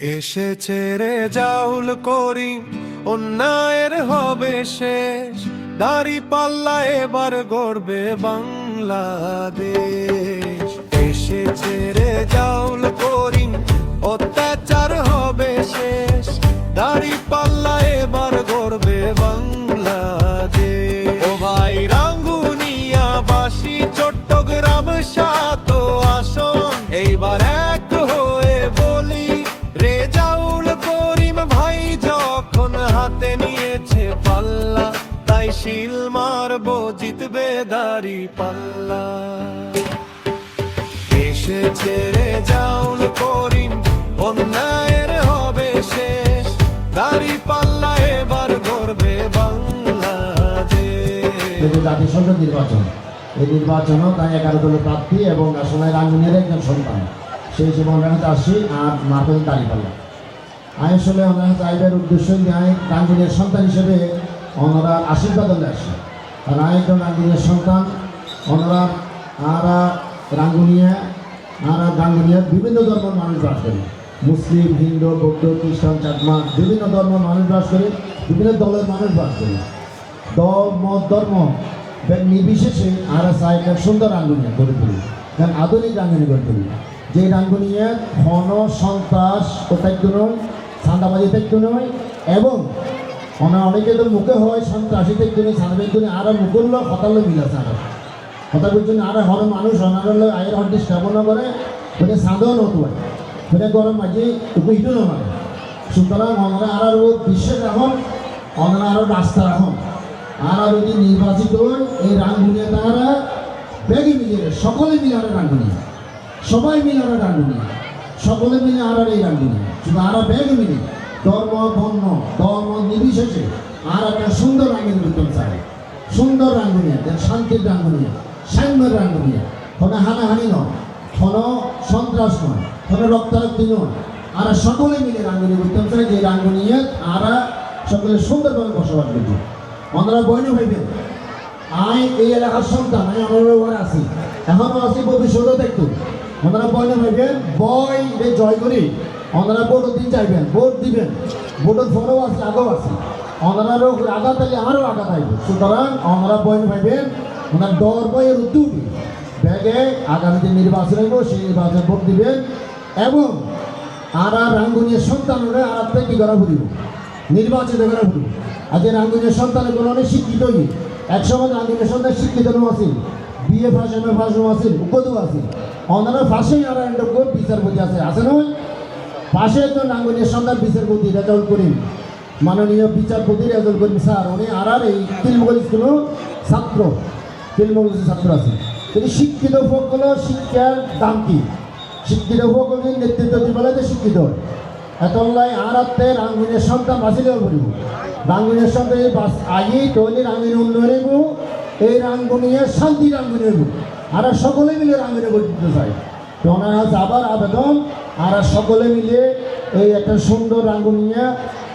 এসেছে রে জাউল করি অন্যায়ের হবে শেষ। দাড়ি পাল্লা এবার গড়বে বাংলাদেশ। এসেছে রে জাউল করি অত্যাচার হবে শেষ। দাড়ি পাল্লা এবার গড়বে বাংলাদেশ। হাতে নিয়েছে পাল্লা, তাই শিল মারবো, জিতবে দাড়ি পাল্লা। এসেছে রেজাউল করিম, অন্যায়ের হবে শেষ। দাড়ি পাল্লা এবার গড়বে জাতীয় সংসদ নির্বাচন। এই নির্বাচনও তাই এগারো দলের প্রার্থী এবং আসলে রাঙ্গুনিয়ার একজন সন্তান। সেই হিসেবে ওনারা আসি আর মার্কেল দাঁড়িপাল্লা আমি আসলে ওনারা চাইবার উদ্দেশ্য আমি রাঙ্গুনিয়ার সন্তান হিসেবে ওনারা আশীর্বাদ আসি আর আমি একজন রাঙ্গুনিয়ার সন্তান, ওনারা আরা রাঙ্গুনিয়া, আরা রাঙ্গুনিয়ার বিভিন্ন ধর্মের মানুষ বাস করে। মুসলিম, হিন্দু, বৌদ্ধ, খ্রিস্টান চাকমা বিভিন্ন ধর্মের মানুষ বাস করে, বিভিন্ন দলের মানুষ বাস করে। ধর্ম ব্যাগ নির্বিশেষে আর একটা সুন্দর রাঙ্গুনিয়া গড়ে তুলি কারণ আধুনিক রাঙ্গুনি গড়ে তুলি যে রাঙ্গুনিয়া ঘন, সন্ত্রাস ও চাঁদাবাজি ত্যাগ নয়, এবং অনেক অনেকে তো মুখে হয় সন্ত্রাসী ত্যাগ নয় চাঁদাবাজি নয় আর মুখল্য হতাল্য মিল আর কথা বলছেন আর হর মানুষ অনারল আয়ের হন্টি স্থাপনা করে ওটা চাঁদাও নতুন ওটা গরম মাঝে উপহিত নয় সুতরাং আমরা আর বিশ্বাস রাখুন আমরা আরও রাস্তা রাখুন। আর যদি নির্বাচিত এই রাঙ্গুনিয়া তারা ব্যাগে মিলে, সকলে মিলে আর রাঙ্গুনিয়া সবাই মিলে আর রাঙ্গুনিয়া সকলে মিলে আর এই রাঙ্গুনিয়া শুধু আর ব্যাগে মিলে ধর্ম বর্ণ ধর্ম নির্বিশেষে আর একটা সুন্দর রাঙ্গুনি উত্তম চাই। সুন্দর রাঙ্গুনিয়া শান্তির রাঙ্গুনিয়া সাম্যের রাঙ্গুনিয়া কোনো হানাহানি নয়, কোনো সন্ত্রাস নয়, কোনো রক্তারক্তি নয়। আর সকলে মিলে রাঙ্গুনি উত্তম চাই। যে রাঙ্গুনিয়া আর সকলে সুন্দরভাবে বসবাস করবে। আমরা বইনে ভাইবেন আই এই এলাকার সন্তান আমি আমার আছি এখনও আছি ভবিষ্যতে দেখতো। ওনারা বইনে ভাইবেন বই রে জয় করি। ওনারা ভোট দিন চাইবেন, ভোট দিবেন। ভোটের ফলেও আছে, আগেও আছে। ওনারারও আঘাত আইলে আমারও আঘাত আইবে। সুতরাং ওনারা বইনে ভাইবেন, ওনার ডর বইয়ের উদ্যোগী। ব্যাগে আগামী যে নির্বাচন হইব, সেই নির্বাচনে ভোট দিবেন এবং আর আর রাঙ্গুনিয়ার সন্তানরা আর আর কি করা ঘুরিব নির্বাচিত করা ঘুরিব আজকে রাঙ্গুনিয়ার সন্তানের কোনো অনেক শিক্ষিত একসময় রাঙ্গুনিয়ার সন্তান শিক্ষিত নো আছিল, BA pass M A pass no আছিল উপদু আছিল। অন্যান্য পাশেই একটা বিচারপতি আছে আছে নয় পাশে একজন রাঙ্গুনিয়ার সন্তান বিচারপতি, রেজাউল করিম। মাননীয় বিচারপতি রেজাউল করিম স্যার, উনি আর এই তিলমগল স্কুলও ছাত্র তিলমগল ছাত্র আছে, তিনি শিক্ষিত সকল শিক্ষার দাম কি? শিক্ষিত সকলের নেতৃত্ব দিবলে শিক্ষিত। এতলাই আর আত্মে রাঙ্গুনের সন্তান বাঁচিলে করিব? রাঙ্গুনের সন্তান এই বাস আগে তৈরি রাঙ্গুনি উন্নয়ন এই রাঙ্গুনিয়ে শান্তি রাঙ্গুনি আর সকলে মিলে রাঙ্গুনি করতে চাই। তো ওনারা আবার আবেদন। আর সকলে মিলে এই একটা সুন্দর রাঙ্গুনিয়া,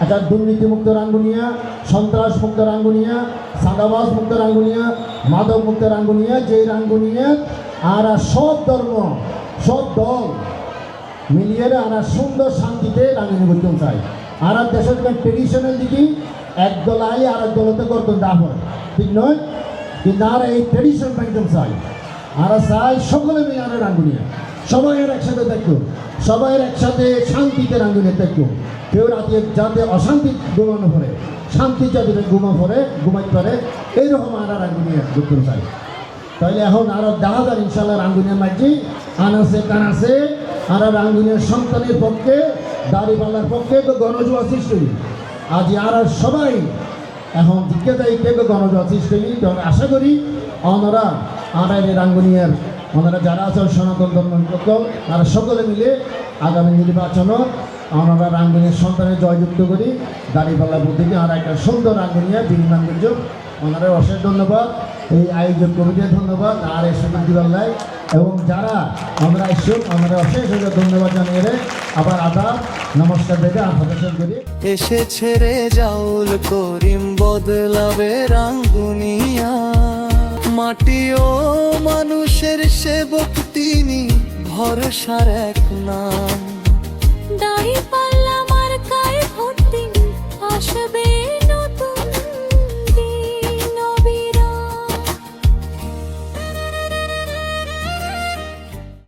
একটা দুর্নীতিমুক্ত রাঙ্গুনিয়া সন্ত্রাস মুক্ত রাঙ্গুনিয়া সাদাবাস মুক্ত রাঙ্গুনিয়া মাদক মুক্ত রাঙ্গুনিয়া, যেই রাঙ্গুনিয়া আর সব ধর্ম, সব দল মিলিয়ে আর সুন্দর শান্তিতে রাঙ্গুনি করতে চাই। আর দেশের ট্রেডিশনাল দিকে এক দল আইলে আর এক দলতে করতেন ডাব হয়। ঠিক নয়? কিন্তু আর এই ট্রেডিশন একদম চাই। আর চাই সকলে মিলে আর রাঙ্গুনিয়া সবাই এর একসাথে দেখো সবাই একসাথে শান্তিতে রাঙ্গুনিয়া দেখো কেউ রাতে যাতে অশান্তি ঘুমানো পড়ে, শান্তি যাতে ঘুমা পড়ে, ঘুমাইতে পারে, এইরকম আর রাঙ্গুনিয়া করতে চাই। তাহলে এখন আরও দেখা যায় ইনশাল্লাহ রাঙ্গুনিয়ার মাঝি আনাসে কানাসে আর রাঙ্গুনিয়ার সন্তানের পক্ষে দাড়িপাল্লার পক্ষে তো গণজোয়া সৃষ্টি। আজ আর সবাই এখন দিকে যাই কে গণজোয়া। আশা করি ওনারা এই রাঙ্গুনিয়ার ওনারা যারা আছেন, সনাতন ধর্ম তারা সকলে মিলে আগামী নির্বাচনও আমরা রাঙ্গুনিয়ার সন্তানের জয়যুক্ত করি দাড়িপাল্লা বুদ্ধিকে আর একটা সুন্দর রাঙ্গুনিয়া বিনিময় দুর্যোগ ওনারা অশেষ ধন্যবাদ। এই আয়োজক কমিটির ধন্যবাদ। আর এই সুযোগ দিবাল্লাই এবং যারা আমরা ইচ্ছুক আমরা অশেষ ধন্যবাদ জানিয়ে রে আবার আদাব, নমস্কার দেখে আপনাদের করি। এসে ছেড়ে জাউল করিম, বদলাবে রাঙ্গুনিয়া। মাটি ভরসার এক নাম। দাড়ি